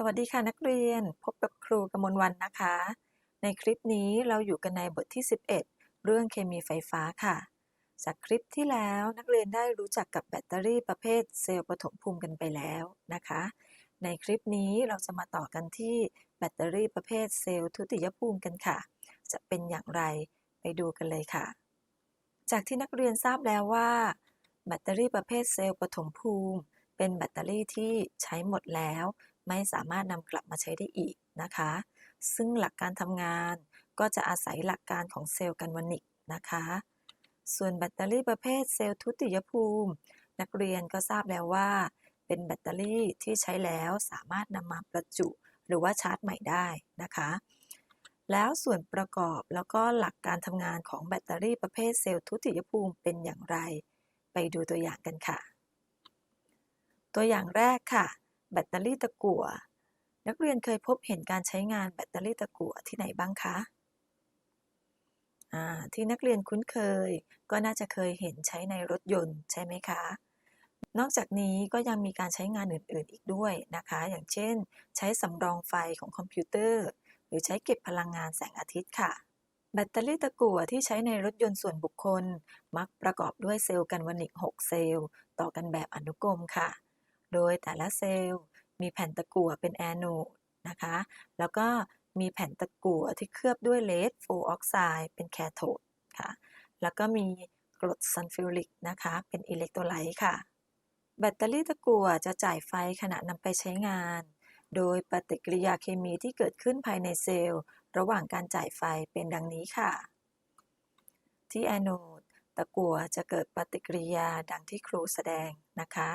สวัสดีค่ะนักเรียนพบกับครูกมลวันนะคะ ในคลิปนี้เราอยู่กันในบทที่ 11 เรื่องเคมีไฟฟ้าค่ะ จากคลิปที่แล้วนักเรียนได้รู้จักกับแบตเตอรี่ประเภทเซลล์ปฐมภูมิกันไปแล้วนะคะ ในคลิปนี้เราจะมาต่อกันที่แบตเตอรี่ประเภทเซลล์ทุติยภูมิกันค่ะ จะเป็นอย่างไรไปดูกันเลยค่ะ จากที่นักเรียนทราบแล้วว่า แบตเตอรี่ประเภทเซลล์ปฐมภูมิ เป็นแบตเตอรี่ที่ใช้หมดแล้ว ไม่สามารถนำกลับมาใช้ได้อีกนะคะ ซึ่งหลักการทำงานก็จะอาศัยหลักการของเซลล์กันวานิกนะคะ ส่วนแบตเตอรี่ประเภทเซลล์ทุติยภูมิ นักเรียนก็ทราบแล้วว่า เป็นแบตเตอรี่ที่ใช้แล้วสามารถนำมาประจุหรือว่าชาร์จใหม่ได้นะคะ แล้วส่วนประกอบแล้วก็หลักการทำงานของแบตเตอรี่ประเภทเซลล์ทุติยภูมิเป็นอย่างไร ไปดูตัวอย่างกันค่ะ ตัวอย่างแรกค่ะ แบตเตอรี่ตะกั่ว นักเรียนเคยพบเห็นการใช้งานแบตเตอรี่ตะกั่วที่ไหนบ้างคะที่นักเรียนคุ้นเคยก็น่าจะเคยเห็นใช้ในรถยนต์ใช่ไหมคะ นอกจากนี้ก็ยังมีการใช้งานอื่น ๆ อีกด้วยนะคะ อย่างเช่น ใช้สำรองไฟของคอมพิวเตอร์ หรือใช้เก็บพลังงานแสงอาทิตย์ค่ะ แบตเตอรี่ตะกั่วที่ใช้ในรถยนต์ส่วนบุคคล มักประกอบด้วยเซลล์กันวานิก 6 เซลล์ ต่อกันแบบอนุกรมค่ะ โดยแต่ละเซลล์มีแผ่นตะกั่วเป็นแอนโนดนะคะ แล้วก็มีแผ่นตะกั่วที่เคลือบด้วยเลดโฟออกไซด์เป็นแคโทดค่ะ แล้วก็มีกรดซัลฟิวริกนะคะ เป็นอิเล็กโทรไลต์ค่ะ แบตเตอรี่ตะกั่วจะจ่ายไฟขณะนำไปใช้งาน โดยปฏิกิริยาเคมีที่เกิดขึ้นภายในเซลล์ ระหว่างการจ่ายไฟเป็นดังนี้ค่ะ ที่แอนโนด ตะกั่วจะเกิดปฏิกิริยาดังที่ครูแสดงนะคะ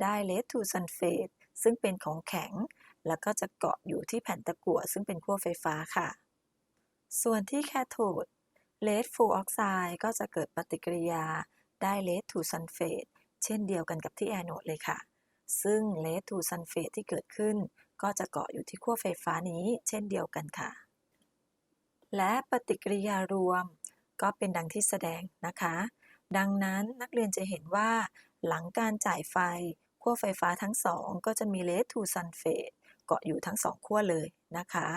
ได้เลดทูซัลเฟตซึ่งเป็นของแข็ง แล้วก็จะเกาะอยู่ที่แผ่นตะกั่วซึ่งเป็นขั้วไฟฟ้าค่ะ ส่วนที่แคโทดเลดฟูออกไซด์ก็จะเกิดปฏิกิริยาได้เลดทูซัลเฟตเช่นเดียวกันกับที่แอนโนดเลยค่ะ ซึ่งเลดทูซัลเฟตที่เกิดขึ้น ก็จะเกาะอยู่ที่ขั้วไฟฟ้านี้ เช่นเดียวกันค่ะ และปฏิกิริยารวม ก็เป็นดังที่แสดงนะคะ ดังนั้นนักเรียนจะเห็นว่า หลังการจ่ายไฟขั้วไฟฟ้าทั้งสองก็จะมีเลดทูซัลเฟตเกาะอยู่ทั้งสองขั้วเลยนะคะ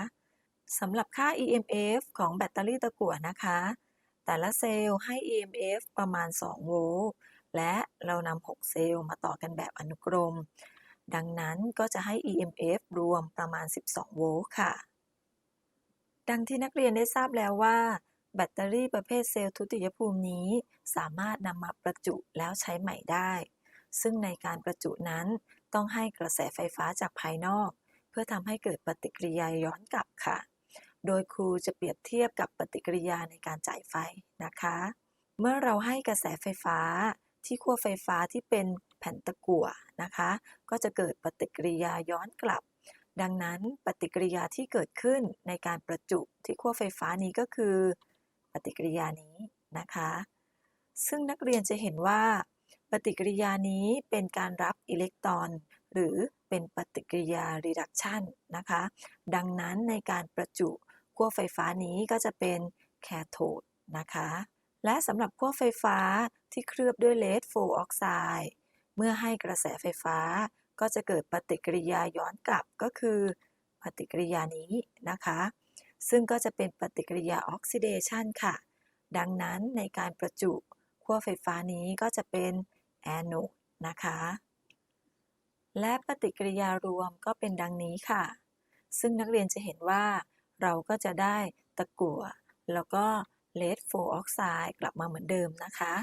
สำหรับค่า EMF ของแบตเตอรี่ตะกั่วนะคะ แต่ละเซลล์ให้ EMF ประมาณ 2 โวลต์และเรานำ 6 เซลล์มาต่อกันแบบอนุกรม ดังนั้นก็จะให้ EMF รวมประมาณ 12 โวลต์ค่ะ ดังที่นักเรียนได้ทราบแล้วว่า แบตเตอรี่ประเภทเซลล์ทุติยภูมินี้ สามารถนำมาประจุแล้วใช้ใหม่ได้ ซึ่งในการประจุนั้นต้องให้กระแสไฟฟ้าจากภายนอก เพื่อทำให้เกิดปฏิกิริยาย้อนกลับค่ะ โดยครูจะเปรียบเทียบกับปฏิกิริยาในการจ่ายไฟนะคะ เมื่อเราให้กระแสไฟฟ้าที่ขั้วไฟฟ้าที่เป็นแผ่นตะกั่วนะคะ ก็จะเกิดปฏิกิริยาย้อนกลับ ดังนั้นปฏิกิริยาที่เกิดขึ้นในการประจุที่ขั้วไฟฟ้านี้ก็คือ ปฏิกิริยานี้นะคะ ซึ่งนักเรียนจะเห็นว่า ปฏิกิริยานี้เป็นการรับอิเล็กตรอน หรือเป็นปฏิกิริยา reduction นะคะ ดังนั้นในการประจุขั้วไฟฟ้านี้ก็จะเป็นแคโทดนะคะ และสำหรับขั้วไฟฟ้าที่เคลือบด้วยเลดโฟออกไซด์เมื่อให้กระแสไฟฟ้าก็จะเกิดปฏิกิริยาย้อนกลับก็คือ ปฏิกิริยานี้นะคะ ซึ่งก็จะเป็นปฏิกิริยาออกซิเดชันค่ะ ดังนั้นในการประจุขั้วไฟฟ้านี้ก็จะเป็นแอนโนดนะคะ และปฏิกิริยารวมก็เป็นดังนี้ค่ะ ซึ่งนักเรียนจะเห็นว่า เราก็จะได้ตะกั่วแล้วก็เลดโฟออกไซด์กลับมาเหมือนเดิมนะคะ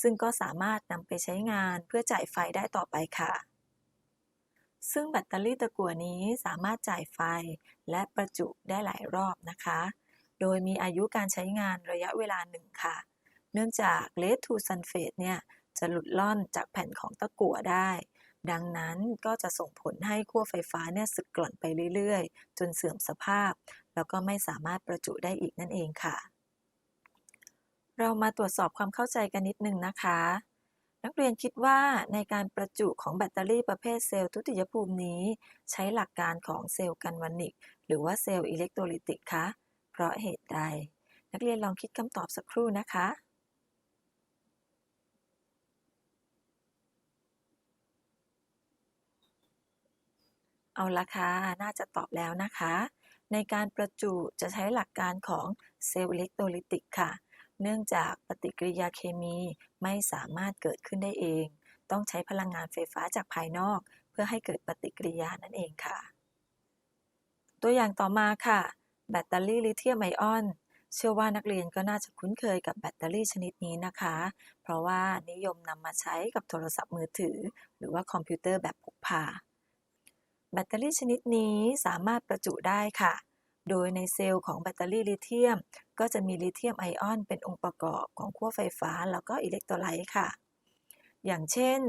ซึ่งก็สามารถนำไปใช้งานเพื่อจ่ายไฟได้ต่อไปค่ะ ซึ่งแบตเตอรี่ตะกั่วนี้สามารถจ่ายไฟและประจุได้หลายรอบนะคะ โดยมีอายุการใช้งานระยะเวลาหนึ่งค่ะ เนื่องจากเลดทูซัลเฟตเนี่ยจะหลุดล่อนจากแผ่นของตะกั่วได้ ดังนั้นก็จะส่งผลให้ขั้วไฟฟ้าเนี่ยสึกกร่อนไปเรื่อยๆ จนเสื่อมสภาพ แล้วก็ไม่สามารถประจุได้อีกนั่นเองค่ะ เรามาตรวจสอบความเข้าใจกันนิดนึงนะคะ นักเรียนคิดว่าในการประจุของแบตเตอรี่ประเภทเซลล์ทุติยภูมินี้ ใช้หลักการของเซลล์กันวานิก หรือว่าเซลล์อิเล็กโทรลิติกคะเพราะเหตุใด นักเรียนลองคิดคำตอบสักครู่นะคะเอาละค่ะ น่าจะตอบแล้วนะคะ ในการประจุจะใช้หลักการของเซลล์อิเล็กโทรลิติกค่ะ เนื่องจากปฏิกิริยาเคมีไม่สามารถเกิดขึ้นได้เอง ต้องใช้พลังงานไฟฟ้าจากภายนอก เพื่อให้เกิดปฏิกิริยานั่นเองค่ะ ตัวอย่างต่อมาค่ะ แบตเตอรี่ลิเธียมไอออนเชื่อว่านักเรียนก็น่าจะคุ้นเคยกับแบตเตอรี่ชนิดนี้นะคะ เพราะว่านิยมนำมาใช้กับโทรศัพท์มือถือ หรือว่าคอมพิวเตอร์แบบพกพา แบตเตอรี่ชนิดนี้สามารถประจุได้ค่ะ โดยในเซลล์ของแบตเตอรี่ลิเธียม ก็จะมีลิเธียมไอออนเป็นองค์ประกอบของขั้วไฟฟ้าแล้วก็อิเล็กโทรไลต์ค่ะ อย่างเช่น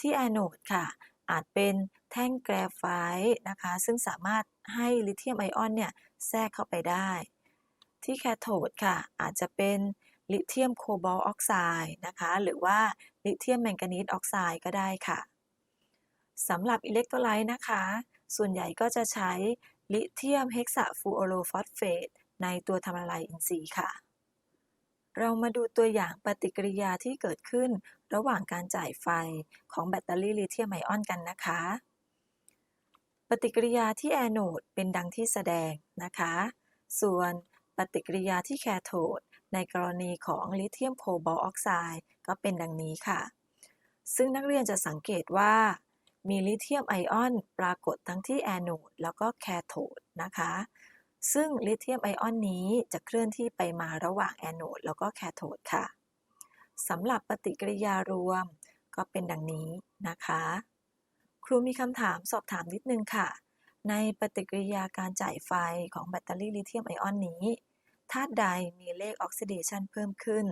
ที่แอนโนดค่ะ อาจเป็นแท่งแกรไฟต์นะคะ ซึ่งสามารถให้ลิเธียมไอออนเนี่ยแทรกเข้าไปได้ ที่แคโทดค่ะ อาจจะเป็นลิเธียมโคบอลต์ออกไซด์นะคะ หรือว่าลิเธียมแมงกานีสออกไซด์ก็ได้ค่ะสำหรับอิเล็กโทรไลต์นะคะ ส่วนใหญ่ก็จะใช้ ลิเธียมเฮกซาฟูโอโรฟอสเฟตในตัวทำละลายอินทรีย์ค่ะ เรามาดูตัวอย่างปฏิกิริยาที่เกิดขึ้นระหว่างการจ่ายไฟของแบตเตอรี่ลิเธียมไอออนกันนะคะ ปฏิกิริยาที่แอนโนดเป็นดังที่แสดงนะคะ ส่วนปฏิกิริยาที่แคโทดในกรณีของลิเธียมโคบอลออกไซด์ก็เป็นดังนี้ค่ะ ซึ่งนักเรียนจะสังเกตว่า มีลิเธียมไอออนปรากฏทั้งที่แอนโนดแล้วก็แคโทดนะคะ ซึ่งลิเธียมไอออนนี้จะเคลื่อนที่ไปมาระหว่างแอนโนดแล้วก็แคโทดค่ะสำหรับปฏิกิริยารวมก็เป็นดังนี้นะคะ ครูมีคำถามสอบถามนิดนึงค่ะ ในปฏิกิริยาการจ่ายไฟของแบตเตอรี่ลิเธียมไอออนนี้ธาตุใดมีเลขออกซิเดชันเพิ่มขึ้น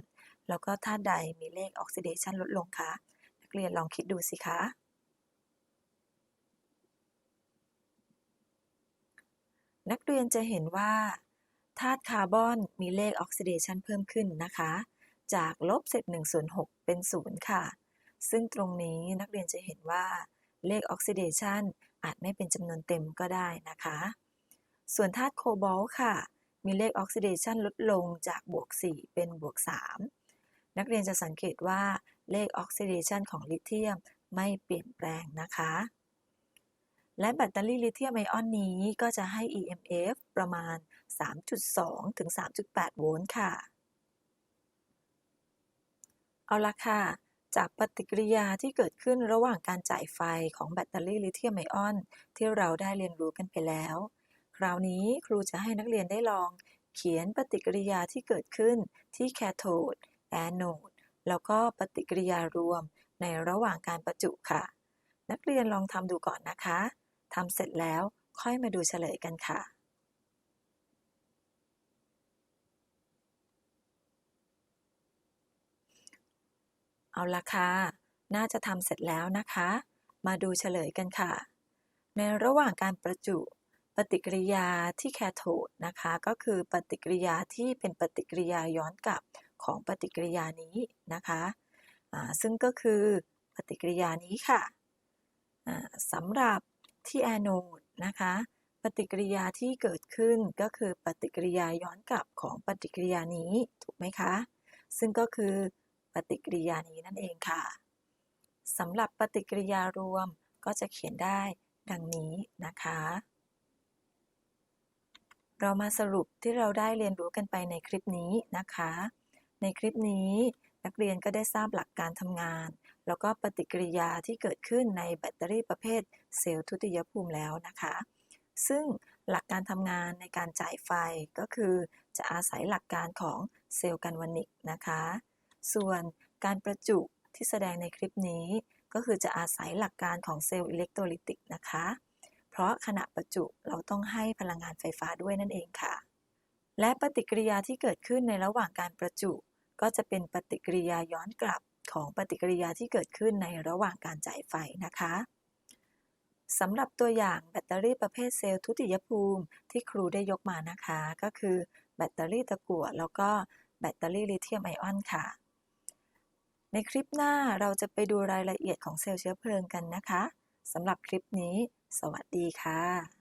แล้วก็ธาตุใดมีเลขออกซิเดชันลดลงคะนักเรียนลองคิดดูสิคะ นักเรียนจะเห็นว่าธาตุคาร์บอนมีเลขออกซิเดชันเพิ่มขึ้นนะคะ จากลบเศษ1ส่วน6เป็น 0 ค่ะ ซึ่งตรงนี้นักเรียนจะเห็นว่าเลขออกซิเดชันอาจไม่เป็นจำนวนเต็มก็ได้นะคะ ส่วนธาตุโคบอลค่ะ มีเลขออกซิเดชันลดลงจากบวก 4 เป็นบวก 3 นักเรียนจะสังเกตว่าเลขออกซิเดชันของลิเธียมไม่เปลี่ยนแปลงนะคะ และแบตเตอรี่ลิเธียมไอออนนี้ก็จะให้ EMF ประมาณ 3.2 ถึง 3.8 โวลต์ค่ะ เอาละค่ะ จากปฏิกิริยาที่เกิดขึ้นระหว่างการจ่ายไฟของแบตเตอรี่ลิเธียมไอออน ที่เราได้เรียนรู้กันไปแล้ว คราวนี้ครูจะให้นักเรียนได้ลอง เขียนปฏิกิริยาที่เกิดขึ้นที่แคโทดแอนโนดแล้วก็ปฏิกิริยารวมในระหว่างการประจุค่ะ นักเรียนลองทำดูก่อนนะคะ ทำเสร็จแล้วค่อยมาดูเฉลยกันค่ะเอาละค่ะ น่าจะทำเสร็จแล้วนะคะ มาดูเฉลยกันค่ะ ในระหว่างการประจุ ปฏิกิริยาที่แคโทดนะคะ ก็คือปฏิกิริยาที่เป็นปฏิกิริยาย้อนกลับของปฏิกิริยานี้นะคะซึ่งก็คือปฏิกิริยานี้ค่ะสำหรับ ที่แอนโนดนะคะ ปฏิกิริยาที่เกิดขึ้นก็คือปฏิกิริยาย้อนกลับของปฏิกิริยานี้ถูกไหมคะ ซึ่งก็คือปฏิกิริยานี้นั่นเองค่ะสำหรับปฏิกิริยารวมก็จะเขียนได้ดังนี้นะคะ เรามาสรุปที่เราได้เรียนรู้กันไปในคลิปนี้นะคะ ในคลิปนี้ นักเรียนก็ได้ทราบหลักการทำงาน แล้วก็ปฏิกิริยาที่เกิดขึ้นในแบตเตอรี่ประเภทเซลล์ทุติยภูมิแล้วนะคะ ซึ่งหลักการทำงานในการจ่ายไฟก็คือจะอาศัยหลักการของเซลล์กันวานิกนะคะ ส่วนการประจุที่แสดงในคลิปนี้ ก็คือจะอาศัยหลักการของเซลล์อิเล็กโทรลิติกนะคะ เพราะขณะประจุเราต้องให้พลังงานไฟฟ้าด้วยนั่นเองค่ะ และปฏิกิริยาที่เกิดขึ้นในระหว่างการประจุ ก็จะเป็นปฏิกิริยาย้อนกลับของปฏิกิริยาที่เกิดขึ้นในระหว่างการจ่ายไฟนะคะสำหรับตัวอย่างแบตเตอรี่ประเภทเซลล์ทุติยภูมิที่ครูได้ยกมานะคะ ก็คือแบตเตอรี่ตะกั่วแล้วก็แบตเตอรี่ลิเธียมไอออนค่ะ ในคลิปหน้าเราจะไปดูรายละเอียดของเซลล์เชื้อเพลิงกันนะคะสำหรับคลิปนี้ สวัสดีค่ะ